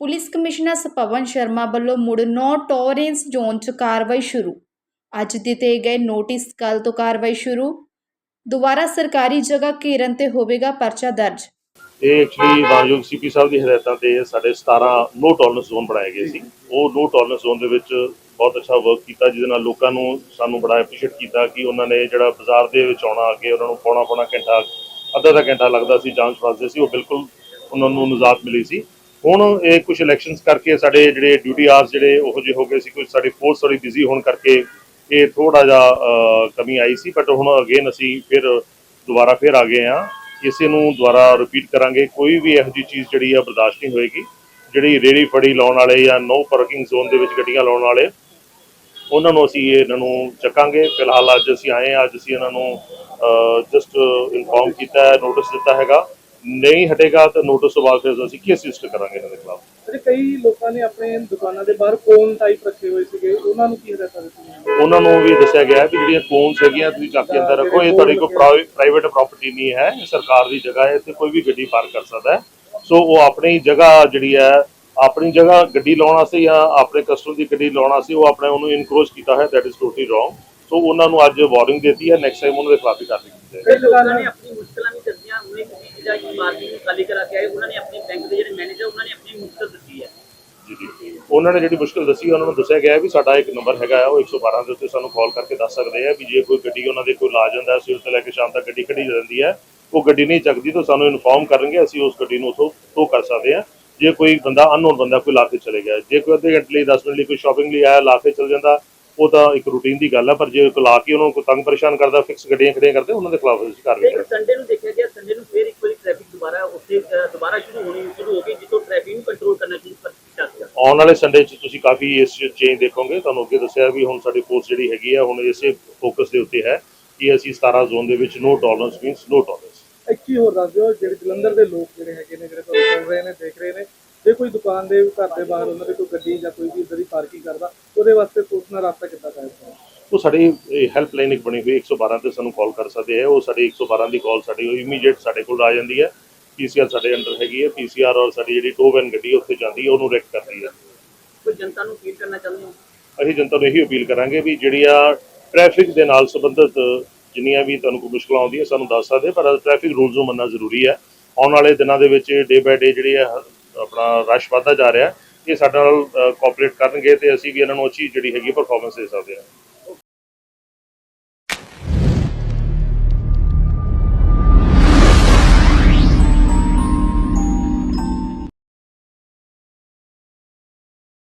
Police commissioner ਸਪਵਨ Sharma ਵੱਲੋਂ ਮੁੜ no tolerance zone 'ਚ ਕਾਰਵਾਈ ਸ਼ੁਰੂ। ਅੱਜ ਦਿੱਤੇ ਗਏ ਨੋਟਿਸ ਕੱਲ ਤੋਂ ਕਾਰਵਾਈ ਸ਼ੁਰੂ। ਦੁਬਾਰਾ ਸਰਕਾਰੀ ਜਗ੍ਹਾ ਘੇਰਨ ਤੇ ਹੋਵੇਗਾ ਪਰਚਾ ਦਰਜ। ਇਹ ਐਕਚੁਅਲੀ ਮਾਨਯੋਗ ਸੀਪੀ ਸਾਹਿਬ ਦੀ ਹਦਾਇਤਾਂ ਤੇ ਸਾਡੇ 17 ਨੋ ਟੋਲਰੈਂਸ ਜ਼ੋਨ ਬਣਾਏ ਗਏ ਸੀ। ਉਹ ਨੋ ਟੋਲਰੈਂਸ ਜ਼ੋਨ ਦੇ ਵਿੱਚ ਬਹੁਤ ਅੱਛਾ ਵਰਕ ਕੀਤਾ, ਜਿਹਦੇ ਨਾਲ ਲੋਕਾਂ ਨੂੰ ਸਾਨੂੰ ਬੜਾ ਐਪਰੀਸ਼ੀਏਟ ਕੀਤਾ ਕਿ ਉਹਨਾਂ ਨੇ ਜਿਹੜਾ ਬਾਜ਼ਾਰ ਦੇ ਵਿੱਚ ਆਉਣਾ ਅੱਗੇ ਉਹਨਾਂ ਨੂੰ ਪੌਣਾ ਪੌਣਾ ਘੰਟਾ ਅੱਧਾ ਅੱਧਾ ਘੰਟਾ ਲੱਗਦਾ ਸੀ ਜਾਂਚ ਫਸਦੇ ਸੀ, ਉਹ ਬਿਲਕੁਲ ਉਹਨਾਂ ਨੂੰ ਨਜ਼ਾਤ ਮਿਲੀ ਸੀ। ਹੁਣ ਇਹ ਕੁਝ ਇਲੈਕਸ਼ਨਸ ਕਰਕੇ ਸਾਡੇ ਜਿਹੜੇ ਡਿਊਟੀ ਆਰਸ ਜਿਹੜੇ ਉਹੋ ਜਿਹੇ ਹੋ ਗਏ ਸੀ ਕੁਝ ਸਾਡੀ ਫੋਰਸ ਥੋੜੀ ਬਿਜ਼ੀ ਹੋਣ ਕਰਕੇ ਇਹ ਥੋੜਾ ਜਿਹਾ ਕਮੀ ਆਈ ਸੀ ਬਟ ਹੁਣ ਅਗੇਨ ਅਸੀਂ ਫਿਰ ਦੁਬਾਰਾ ਫਿਰ ਆ ਗਏ ਆ ਇਸੇ ਨੂੰ ਦੁਬਾਰਾ ਰਿਪੀਟ ਕਰਾਂਗੇ, ਕੋਈ ਵੀ ਇਹੋ ਜਿਹੀ ਚੀਜ਼ ਜਿਹੜੀ ਆ ਬਰਦਾਸ਼ਤ ਨਹੀਂ ਹੋਏਗੀ। ਜਿਹੜੀ ਰੇੜੀ ਫੜੀ ਲਾਉਣ ਵਾਲੇ ਜਾਂ ਨੋ ਪਾਰਕਿੰਗ ਜ਼ੋਨ ਦੇ ਵਿੱਚ ਗੱਡੀਆਂ ਲਾਉਣ ਵਾਲੇ, ਉਹਨਾਂ ਨੂੰ ਅਸੀਂ ਇਹਨਾਂ ਨੂੰ ਚੱਕਾਂਗੇ। ਫਿਲਹਾਲ ਅੱਜ ਅਸੀਂ ਆਏ ਹਾਂ, ਅੱਜ ਅਸੀਂ ਇਹਨਾਂ ਨੂੰ ਜਸਟ ਇਨਫੋਰਮ ਕੀਤਾ ਹੈ ਨੋਟਿਸ ਦਿੱਤਾ ਹੈਗਾ। ਨਹੀਂ ਹਟੇਗਾ ਤਾਂ ਨੋਟਿਸ ਫਿਰ ਅਸੀਂ ਕੀ ਅਸਿਸਟ ਕਰਾਂਗੇ ਇਹਨਾਂ ਦੇ ਖਿਲਾਫ? ਅਜੇ ਕਈ ਲੋਕਾਂ ਨੇ ਆਪਣੇ ਦੁਕਾਨਾਂ ਦੇ ਬਾਹਰ ਕੋਨ ਟਾਈਪ ਰੱਖੇ ਹੋਏ ਸੀਗੇ। ਉਹਨਾਂ ਨੂੰ ਕੀ ਹਦਾਇਤਾਂ ਦਿੱਤੀਆਂ ਉਹਨਾਂ ਨੂੰ ਵੀ ਦੱਸਿਆ ਗਿਆ ਹੈ ਕਿ ਜਿਹੜੀਆਂ ਕੋਨਸ ਹੈਗੀਆਂ ਤੁਸੀਂ ਚੱਕ ਕੇ ਅੰਦਰ ਰੱਖੋ। ਇਹ ਤੁਹਾਡੀ ਕੋਈ ਪ੍ਰਾਈਵੇਟ ਪ੍ਰਾਪਰਟੀ ਨਹੀਂ ਹੈ। ਇਹ ਸਰਕਾਰ ਦੀ ਜਗ੍ਹਾ ਹੈ। ਇੱਥੇ ਕੋਈ ਵੀ ਗੱਡੀ ਪਾਰਕ ਕਰ ਸਕਦਾ ਹੈ। ਸੋ ਉਹ ਆਪਣੀ ਜਗ੍ਹਾ ਜਿਹੜੀ ਹੈ ਆਪਣੀ ਜਗ੍ਹਾ ਗੱਡੀ ਲਾਉਣ ਵਾਸਤੇ ਜਾਂ ਆਪਣੇ ਕਸਟਮਰ ਦੀ ਗੱਡੀ ਲਾਉਣ ਵਾਸਤੇ ਉਹ ਆਪਣੇ ਉਹਨੂੰ ਇਨਕਰੋਚ ਕੀਤਾ ਹੈ that is totally wrong so ਉਹਨਾਂ ਨੂੰ ਅੱਜ ਵਾਰਨਿੰਗ ਦਿੱਤੀ ਹੈ। ਨੈਕਸਟ ਟਾਈਮ ਉਹਨਾਂ ਦੇ ਖਿਲਾਫ ਕਾਰਵਾਈ ਕੀਤੀ ਜਾਏਗੀ ਕਈ ਲੋਕਾਂ ਦੁਕਾਨਾਂ ਨੇ ਆਪਣੀ ਮੁਸ਼ਕਲਾਂ ਵੀ ਦੱਸੀਆਂ ਉਹਨੇ ਕਿਸੇ ਮਾਰਕੀਟ ਨੂੰ ਖਾਲੀ ਕਰਾ ਕੇ ਆਏ, ਉਹਨਾਂ ਨੇ ਆਪਣੇ ਬੈਂਕ ਦੇ ਜਿਹੜੇ ਮੈਨੇਜਰ ਉਹਨਾਂ ਨੇ ਆਪਣੀ ਮੁਸ਼ਕਲ ਦੱਸੀ ਹੈ। ਉਹਨਾਂ ਨੇ ਜਿਹੜੀ ਮੁਸ਼ਕਲ ਦੱਸੀ, ਉਹਨਾਂ ਨੂੰ ਦੱਸਿਆ ਗਿਆ ਵੀ ਸਾਡਾ ਇੱਕ ਨੰਬਰ ਹੈਗਾ ਆ, ਉਹ 112 ਦੇ ਉੱਤੇ ਸਾਨੂੰ ਕਾਲ ਕਰਕੇ ਦੱਸ ਸਕਦੇ ਆ ਵੀ ਜੇ ਕੋਈ ਗੱਡੀ ਉਹਨਾਂ ਦੇ ਕੋਈ ਲਾ ਜਾਂਦਾ ਸਵੇਰ ਤੋਂ ਲੈ ਕੇ ਸ਼ਾਮ ਤੱਕ ਗੱਡੀ ਖੜੀ ਰਹਿੰਦੀ ਹੈ। ਉਹ ਗੱਡੀ ਨਹੀਂ ਚੱਕਦੀ ਤਾਂ ਸਾਨੂੰ ਇਨਫੋਰਮ ਕਰਨਗੇ, ਅਸੀਂ ਉਸ ਗੱਡੀ ਨੂੰ ਉਥੋਂ ਟੋ ਕਰ ਸਕਦੇ ਆ ਜੇ ਕੋਈ ਬੰਦਾ ਅਨਨੋਨ ਬੰਦਾ ਕੋਈ ਲਾ ਕੇ ਚਲੇ ਗਿਆ, ਜੇ ਕੋਈ ਅੱਧੇ ਘੰਟੇ ਲਈ 10 ਮਿੰਟ ਲਈ ਕੋਈ ਸ਼ਾਪਿੰਗ ਲਈ ਆਇਆ, ਲਾ ਕੇ ਚਲ ਜਾਂਦਾ ਉਹ ਤਾਂ ਇੱਕ ਰੂਟੀਨ ਦੀ ਗੱਲ ਹੈ ਪਰ ਜੇ ਕੋਈ ਲਾ ਕੇ ਉਹਨਾਂ ਨੂੰ ਤੰਗ ਪਰੇਸ਼ਾਨ ਕਰਦਾ ਫਿਕਸ ਗੱਡੀਆਂ ਖੜੀਆਂ ਕਰਦੇ ਉਹਨਾਂ ਦੇ ਖਿਲਾਫ ਅਸੀਂ ਕਾਰਵਾਈ ਕਰਾਂਗੇ। ਸੰਡੇ ਨੂੰ ਦੇਖਿਆ ਗਿਆ ਸੰਡੇ ਨੂੰ ਫਿਰ ਇੱਕ ਵਾਰੀ ਟ੍ਰੈਫਿਕ ਦੁਬਾਰਾ ਉੱਥੇ ਦੁਬਾਰਾ ਸ਼ੁਰੂ ਹੋਣੀ ਸ਼ੁਰੂ ਹੋ ਗਈ ਜਿੱਥੋਂ ਟ੍ਰੈਫਿਕ ਨੂੰ ਕੰਟਰੋਲ ਕਰਨਾ ਸ਼ੁਰੂ ਕਰ ਦਿੱਤਾ ਗਿਆ ਆਉਣ ਵਾਲੇ ਸੰਡੇ 'ਚ ਤੁਸੀਂ ਕਾਫੀ ਇਸ ਚੇਂਜ ਦੇਖੋਗੇ ਤੁਹਾਨੂੰ ਅੱਗੇ ਦੱਸਿਆ ਵੀ ਹੁਣ ਸਾਡੀ ਫੋਰਸ ਜਿਹੜੀ ਹੈਗੀ ਆ ਹੁਣ ਇਸੇ ਫੋਕਸ ਦੇ ਉੱਤੇ ਹੈ ਕਿ ਅਸੀਂ 17 ਜ਼ੋਨ ਦੇ ਵਿੱਚ no tolerance means no tolerance ਇੱਕ ਹੋਰ ਦੱਸ ਦਿਓ ਜਿਹੜੇ ਜਲੰਧਰ ਦੇ ਲੋਕ ਜਿਹੜੇ ਹੈਗੇ ਨੇ ਜਿਹੜੇ ਤੁਹਾਨੂੰ ਸੁਣ ਰਹੇ ਨੇ ਦੇਖ ਰਹੇ ਨੇ ਜੇ ਕੋਈ ਦੁਕਾਨ ਦੇ ਘਰ ਦੇ ਬਾਹਰ ਉਹਨਾਂ ਦੇ ਕੋਈ ਗੱਡੀ ਜਾਂ ਕੋਈ ਵੀ ਇਦਾਂ ਦੀ ਪਾਰਕਿੰਗ ਕਰਦਾ ਉਹਦੇ ਵਾਸਤੇ ਪੁਲਿਸ ਨਾਲ ਰਾਬਤਾ ਕਿੱਦਾਂ ਕਰਦਾ ਉਹ ਸਾਡੀ ਹੈਲਪਲਾਈਨ ਇੱਕ ਬਣੀ ਹੋਈ 112 ਤੇ ਸਾਨੂੰ ਕਾਲ ਕਰ ਸਕਦੇ ਹੈ ਉਹ ਸਾਡੀ 112 ਦੀ ਕਾਲ ਸਾਡੀ ਇਮੀਡੀਏਟ ਸਾਡੇ ਕੋਲ ਆ ਜਾਂਦੀ ਹੈ। ਪੀਸੀਆਰ ਸਾਡੇ ਅੰਡਰ ਹੈਗੀ ਹੈ। ਪੀਸੀਆਰ ਔਰ ਸਾਡੀ ਜਿਹੜੀ ਟੋ ਵੈਨ ਗੱਡੀ ਹੈ ਉੱਥੇ ਜਾਂਦੀ ਹੈ ਉਹਨੂੰ ਰੈਕ ਕਰਦੀ ਹੈ। ਕੋਈ ਜਨਤਾ ਨੂੰ ਅਪੀਲ ਕਰਨਾ ਚਾਹੁੰਦੇ ਹੋ? ਅਸੀਂ ਜਨਤਾ ਨੂੰ ਇਹੀ ਅਪੀਲ ਕਰਾਂਗੇ ਵੀ ਜਿਹੜੀਆਂ ਟ੍ਰੈਫਿਕ ਦੇ ਨਾਲ ਸੰਬੰਧਿਤ ਜਿੰਨੀਆਂ ਵੀ ਤੁਹਾਨੂੰ ਕੋਈ ਮੁਸ਼ਕਲਾਂ ਆਉਂਦੀਆਂ ਸਾਨੂੰ ਦੱਸ ਸਕਦੇ ਪਰ ਟ੍ਰੈਫਿਕ ਰੂਲਸ ਨੂੰ ਮੰਨਣਾ ਜ਼ਰੂਰੀ ਹੈ। ਆਉਣ ਵਾਲੇ ਦਿਨਾਂ ਦੇ ਵਿੱਚ ਡੇ ਬਾਏ ਡੇ ਜਿਹੜੀ ਹੈ ਆਪਣਾ ਰਸ਼ ਵੱਧਦਾ ਜਾ ਰਿਹਾ ਇਹ ਸਾਡੇ ਨਾਲ ਕੋਆਪਰੇਟ ਕਰਨਗੇ ਤੇ ਅਸੀਂ ਵੀ ਇਹਨਾਂ ਨੂੰ ਅੱਛੀ ਜਿਹੜੀ ਹੈਗੀ ਪਰਫਾਰਮੈਂਸ ਦੇ ਸਕਦੇ ਹਾਂ।